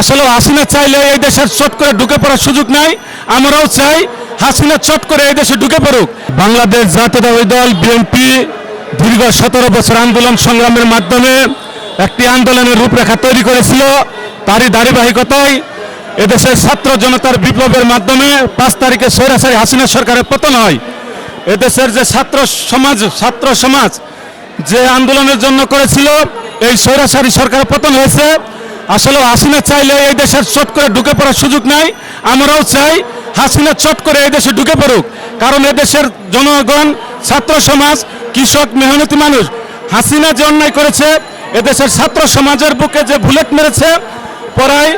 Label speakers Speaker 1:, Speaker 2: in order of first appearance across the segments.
Speaker 1: আসলে হাসিনা চাইলে এই দেশের চট করে ঢুকে পড়ার সুযোগ নাই, আমরাও চাই হাসিনা চট করে এই দেশে ঢুকে পড়ুক। বাংলাদেশ জাতীয়তাবাদী দল বিএনপি দীর্ঘ সতেরো বছর আন্দোলন সংগ্রামের মাধ্যমে একটি আন্দোলনের রূপরেখা তৈরি করেছিল। তারই ধারাবাহিকতায় এদেশের ছাত্র জনতার বিপ্লবের মাধ্যমে পাঁচ তারিখে সৈরাসারি হাসিনা সরকারের পতন হয়। এদেশের যে ছাত্র সমাজ ছাত্র সমাজ যে আন্দোলনের জন্য করেছিল, এই স্বৈরাচারী সরকার পতন হয়েছে। আসলে হাসিনা চাইলে এই দেশের চট করে ঢুকে পড়ার সুযোগ নাই, আমরাও চাই হাসিনা চট করে এই দেশে ঢুকে পড়ুক। কারণ এদেশের জনগণ, ছাত্র সমাজ, কৃষক, মেহনতি মানুষ, হাসিনা যে অন্যায় করেছে এদেশের ছাত্র সমাজের বুকে যে বুলেট মেরেছে, পড়ায়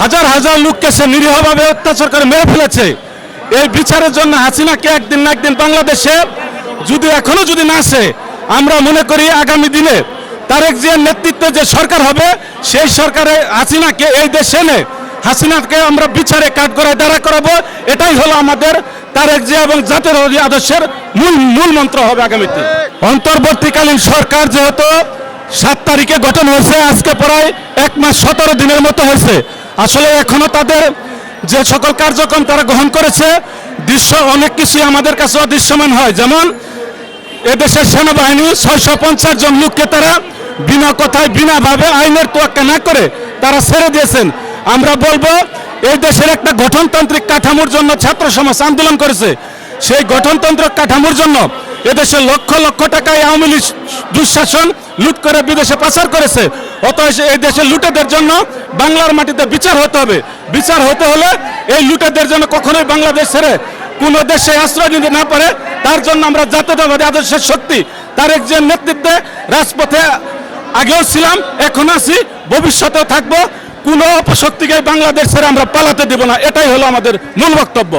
Speaker 1: হাজার হাজার লোককে সে নিরীহভাবে অত্যাচার করে মেরে ফেলেছে। এই বিচারের জন্য হাসিনাকে একদিন না একদিন বাংলাদেশে, যদি এখনও যদি না আসে, আমরা মনে করি আগামী দিনে তারেক জিয়ার নেতৃত্বে যে সরকার হবে, সেই সরকারে হাসিনাকে, এই দেশে এনে হাসিনাকে আমরা বিচারে কাঠগড়ায় দাঁড়া করাবো। এটাই হলো আমাদের তারেক জিয়া এবং জাতীয় আদর্শের মূল মূল মন্ত্র হবে আগামীতে। অন্তর্বর্তীকালীন সরকার যেহেতু সাত তারিখে গঠন হয়েছে, আজকে প্রায় এক মাস সতেরো দিনের মতো হয়েছে। আসলে এখনও তাদের যে সকল কার্যক্রম তারা গ্রহণ করেছে, দৃশ্য অনেক কিছুই আমাদের কাছে অদৃশ্যমান হয়। যেমন এদেশের সেনাবাহিনী ছয়শো পঞ্চাশ জন লোককে তারা বিনা কথায়, বিনা ভাবে আইনের তোয়াক্কা না করে তারা ছেড়ে দিয়েছেন। আমরা বলব, এই দেশের একটা গঠনতান্ত্রিক কাঠামোর জন্য ছাত্র সমাজ আন্দোলন করেছে। সেই গঠনতান্ত্রিক কাঠামোর জন্য এদেশে লক্ষ লক্ষ টাকায় আওয়ামী লীগ দুঃশাসন লুট করে বিদেশে পাচার করেছে। অতএব এই দেশের লুটেদের জন্য বাংলার মাটিতে বিচার হতে হবে। বিচার হতে হলে এই লুটেদের জন্য কখনোই বাংলাদেশ ছেড়ে কোন দেশে আশ্রয় নিতে না পারে। তার জন্য আমরা জাতীয়তাবাদী আদর্শের শক্তি, তার একজন নেতৃত্বে রাজপথে আগেও ছিলাম, এখন আছি, ভবিষ্যতেও থাকব। কোনো অপশক্তিকে বাংলাদেশের আমরা পালাতে দেব না, এটাই হলো আমাদের মূল বক্তব্য।